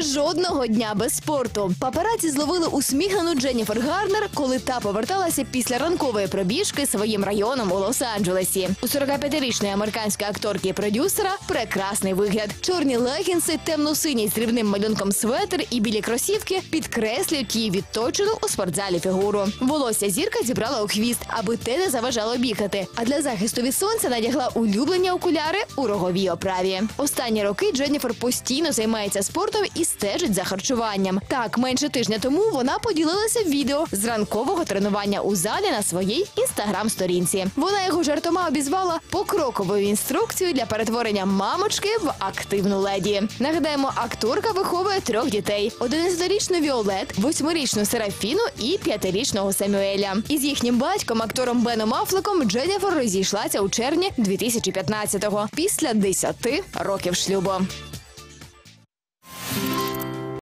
Жодного дня без спорту. Папараці зловили усміхнену Дженніфер Гарнер, коли та поверталася після ранкової пробіжки своїм районом у Лос-Анджелесі. У 45-річної американської акторки і продюсера прекрасний вигляд. Чорні легінси, темно-синій з дрібним малюнком светр і білі кросівки підкреслюють її відточену у спортзалі фігуру. Волосся зірка зібрала у хвіст, аби те не заважало бігати. А для захисту від сонця надягла улюблені окуляри у роговій оправі. Останні роки Дженніфер постійно займається спортом і стежить за харчуванням. Так, менше тижня тому вона поділилася відео з ранкового тренування у залі на своїй інстаграм-сторінці. Вона його жартома обізвала покроковою інструкцією для перетворення мамочки в активну леді. Нагадаємо, акторка виховує трьох дітей: 11-річну Віолет, 8-річну Серафіну і 5-річного Самюеля. Із їхнім батьком, актором Беном Афлеком, Дженніфер розійшлася у червні 2015-го після 10 років шлюбу.